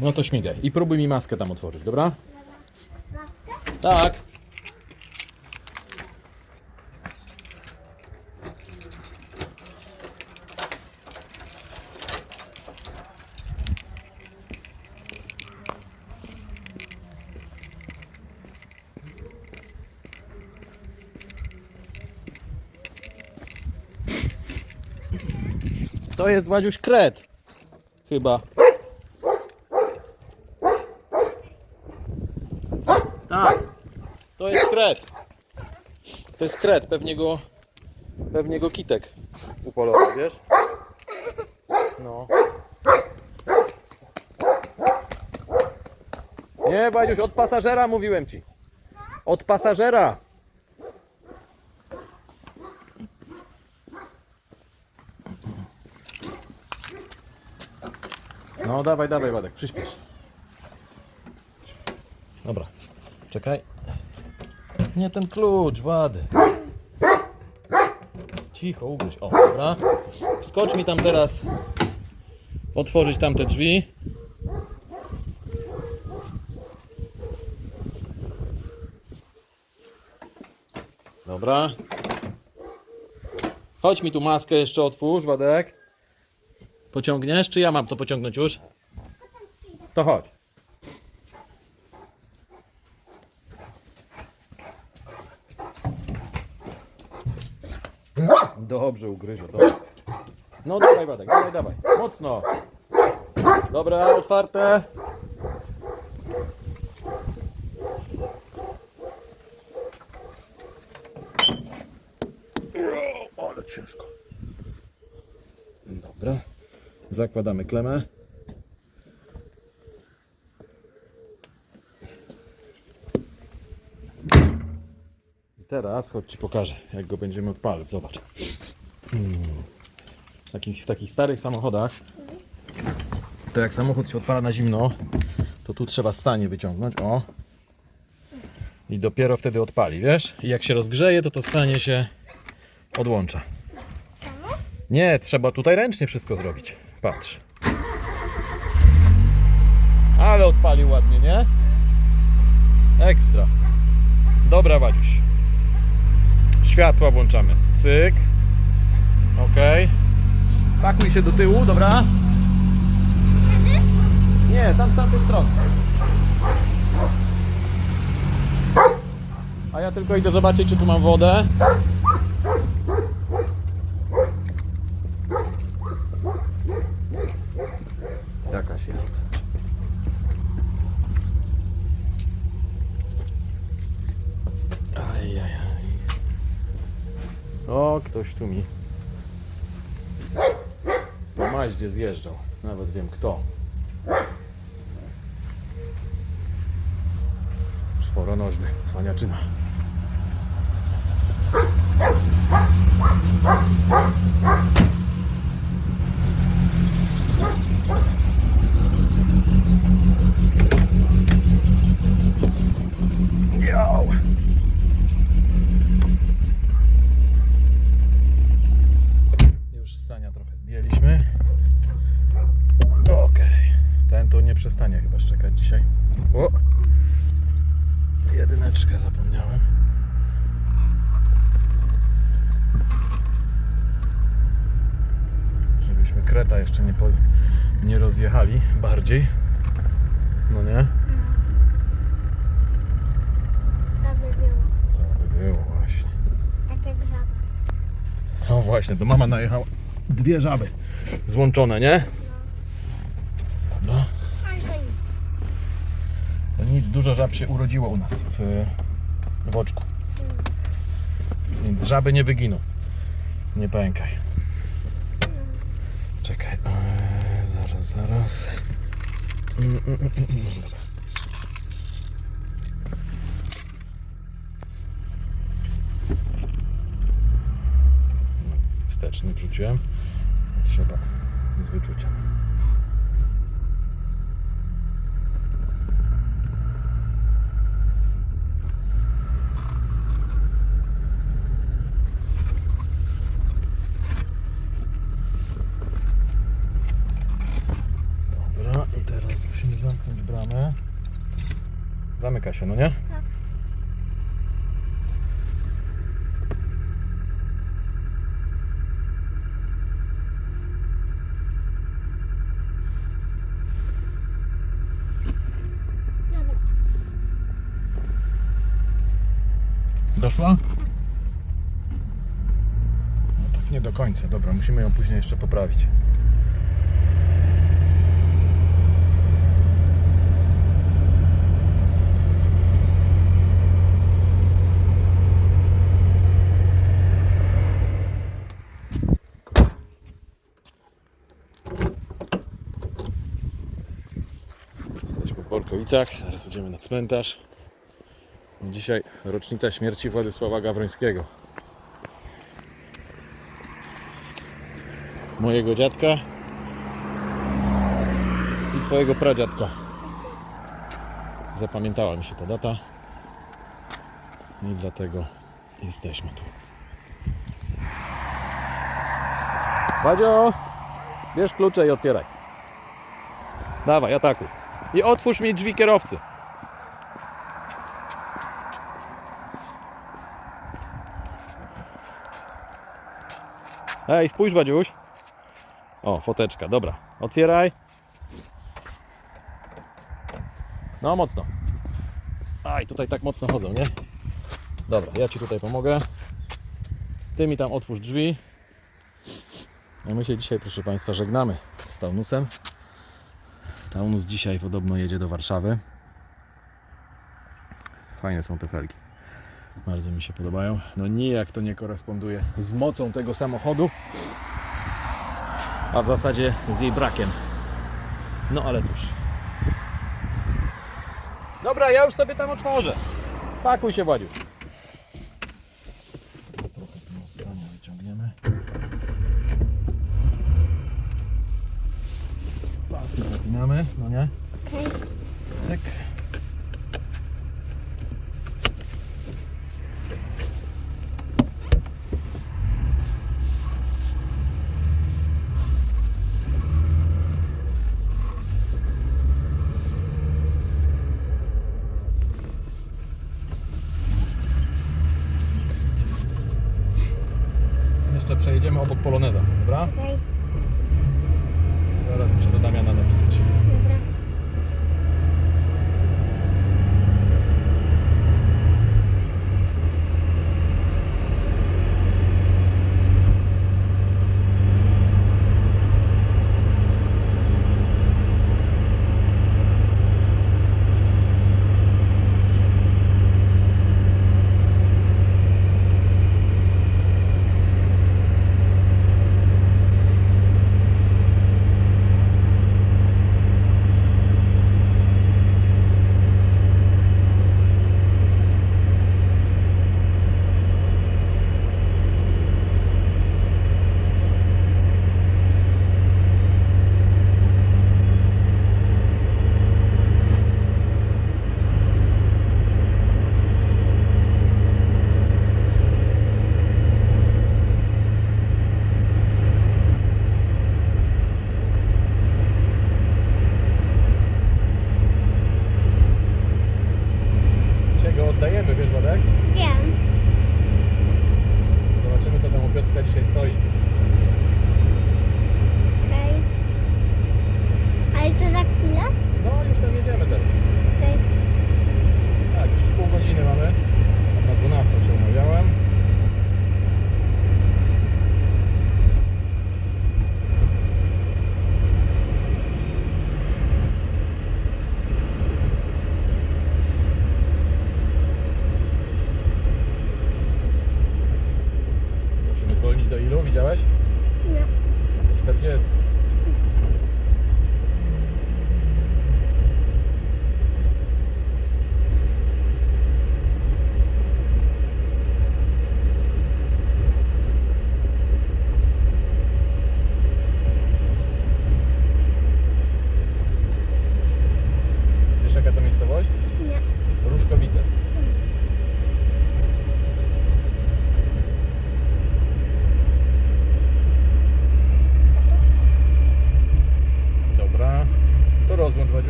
No to śmigaj. I próbuj mi maskę tam otworzyć, dobra? Tak. To jest Wadziuś kret. Chyba. Tak. To jest kret. To jest kret, pewnie go, pewnie go kitek upolował, wiesz? No. Nie, Badziuś, od pasażera mówiłem ci. Od pasażera. No, dawaj, dawaj, Ładek, przyspiesz. Dobra, czekaj. Nie ten klucz, Wady. Cicho, ugryź. O, dobra. Wskocz mi tam teraz. Otworzyć tamte drzwi. Dobra. Chodź mi tu maskę jeszcze otwórz, Wadek. Pociągniesz, czy ja mam to pociągnąć już? To chodź. Dobrze, dobrze. No dawaj, Wadek, dawaj, dawaj. Mocno. Dobra, otwarte. O, ale ciężko. Dobra. Zakładamy klemę. Teraz chodź ci pokażę, jak go będziemy odpalać. Zobacz. Hmm. W takich, w takich starych samochodach, to jak samochód się odpala na zimno, to tu trzeba sanie wyciągnąć. O. I dopiero wtedy odpali, wiesz? I jak się rozgrzeje, to to sanie się odłącza. Samo? Nie, trzeba tutaj ręcznie wszystko zrobić. Patrz. Ale odpalił ładnie, nie? Ekstra. Dobra, Wadziuś. Światła włączamy. Cyk. Ok. Pakuj się do tyłu, dobra? Nie, tam z tamtej strony. A ja tylko idę zobaczyć, czy tu mam wodę. O, ktoś tu mi po maździe zjeżdżał. Nawet wiem kto. Czworonożny, cwaniaczyna. Yo. Już z sania trochę zdjęliśmy. Okej. Ten to nie przestanie chyba szczekać dzisiaj. O! Jedyneczkę zapomniałem. Żebyśmy kreta jeszcze nie, po, nie rozjechali bardziej. No nie? To by było. To by było właśnie. Tak jak żaba. No właśnie, to mama najechała dwie żaby złączone, nie? Dobra. Ale to nic. To nic, dużo żab się urodziło u nas w, w oczku. Więc żaby nie wyginą. Nie pękaj. Czekaj. Eee, zaraz, zaraz. Mm, mm, mm, Dobra. Wsteczny wrzuciłem. Trzeba z wyczuciem. Dobra, i Teraz musimy zamknąć bramę. Zamyka się, no nie? Tak. Doszła? No tak nie do końca. Dobra, musimy ją później jeszcze poprawić. Borkowicach, zaraz idziemy na cmentarz. Dzisiaj rocznica śmierci Władysława Gawrońskiego. Mojego dziadka i twojego pradziadka. Zapamiętała mi się ta data i dlatego jesteśmy tu. Wadzio, bierz klucze i otwieraj. Dawaj, atakuj. I otwórz mi drzwi kierowcy. Ej, spójrz Wadziuś. O, foteczka, dobra. Otwieraj. No, mocno. Aj, tutaj tak mocno chodzą, nie? Dobra, ja Ci tutaj pomogę. Ty mi tam otwórz drzwi. A my się dzisiaj, proszę Państwa, żegnamy z Taunusem. Taunus dzisiaj podobno jedzie do Warszawy. Fajne są te felgi. Bardzo mi się podobają. No nijak to nie koresponduje z mocą tego samochodu, a w zasadzie z jej brakiem. No ale cóż. Dobra, ja już sobie tam otworzę. Pakuj się, Władziusz. Trochę tu z sania wyciągniemy. Pasy zapinamy, no nie? Okej. Cyk. Jeszcze przejedziemy obok Poloneza, dobra? Okej.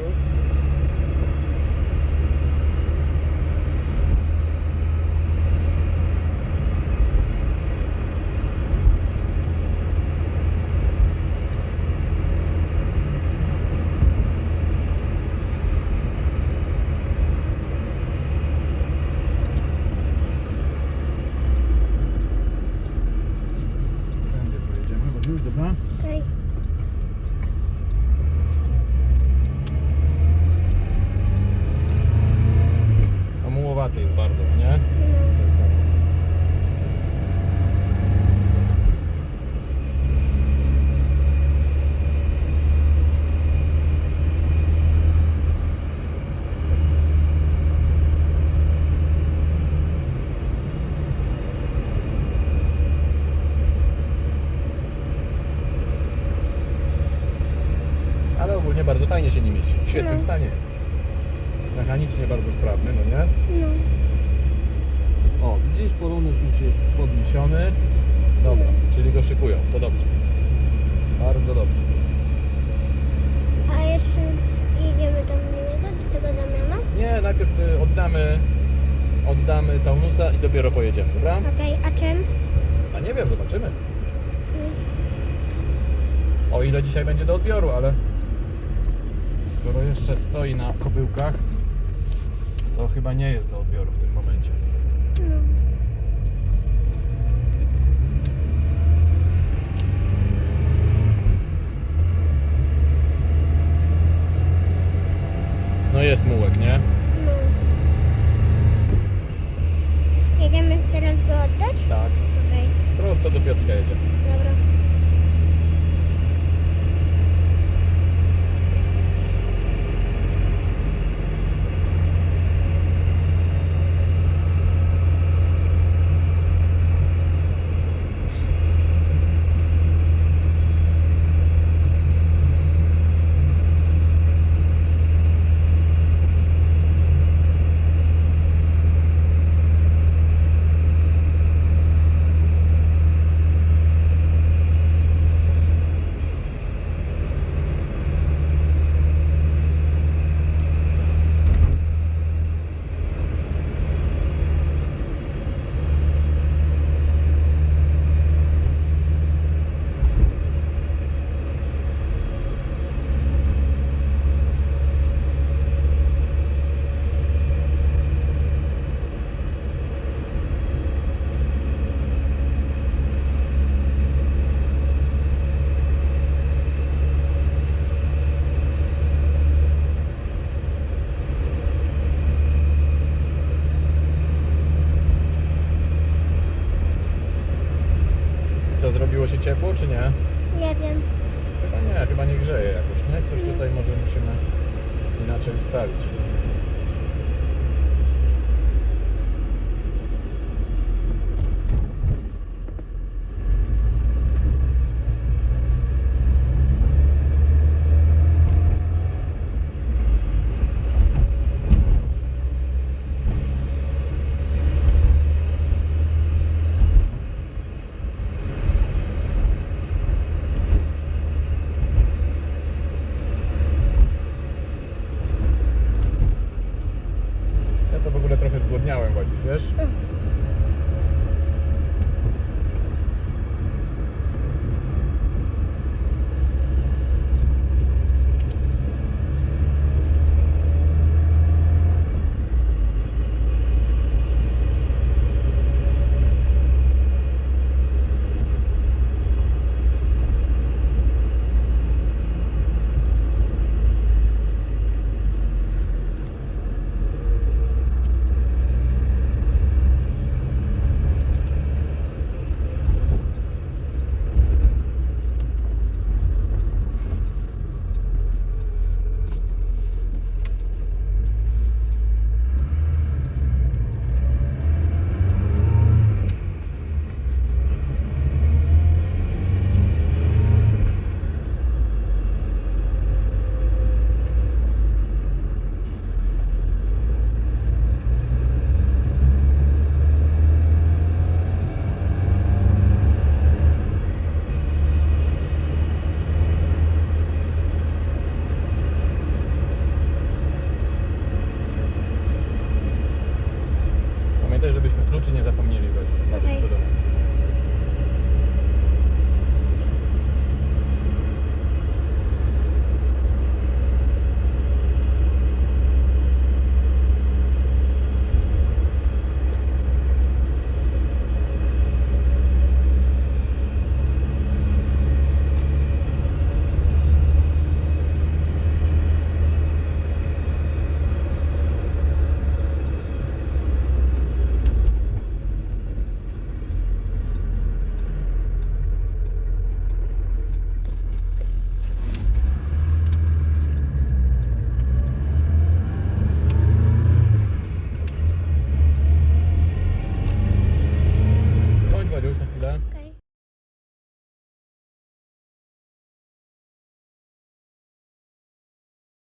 Cheers. Omułowaty jest bardzo, no nie? Ale ogólnie bardzo fajnie się nim jeździ. W świetnym No. stanie jest. Mechanicznie bardzo sprawny, no nie? No. O, widzisz, polonez już jest podniesiony. Dobra, czyli go szykują, to dobrze. Bardzo dobrze. A jeszcze z... jedziemy do niego, do tego Damiana? Nie, najpierw y, oddamy, oddamy Taunusa i dopiero pojedziemy, dobra? Okej, a czym? A nie wiem, zobaczymy. O ile dzisiaj będzie do odbioru, ale skoro jeszcze stoi na kobyłkach, to chyba nie jest do odbioru w tym momencie. No. Jest mułek, nie? No. Jedziemy teraz go oddać? Tak. Okej, Prosto do Piotrka jedzie. dobra. Zrobiło się ciepło, czy nie? Nie wiem. Chyba nie, chyba nie grzeje jakoś, nie? Coś tutaj może musimy inaczej ustawić. czy nie zapomniałem?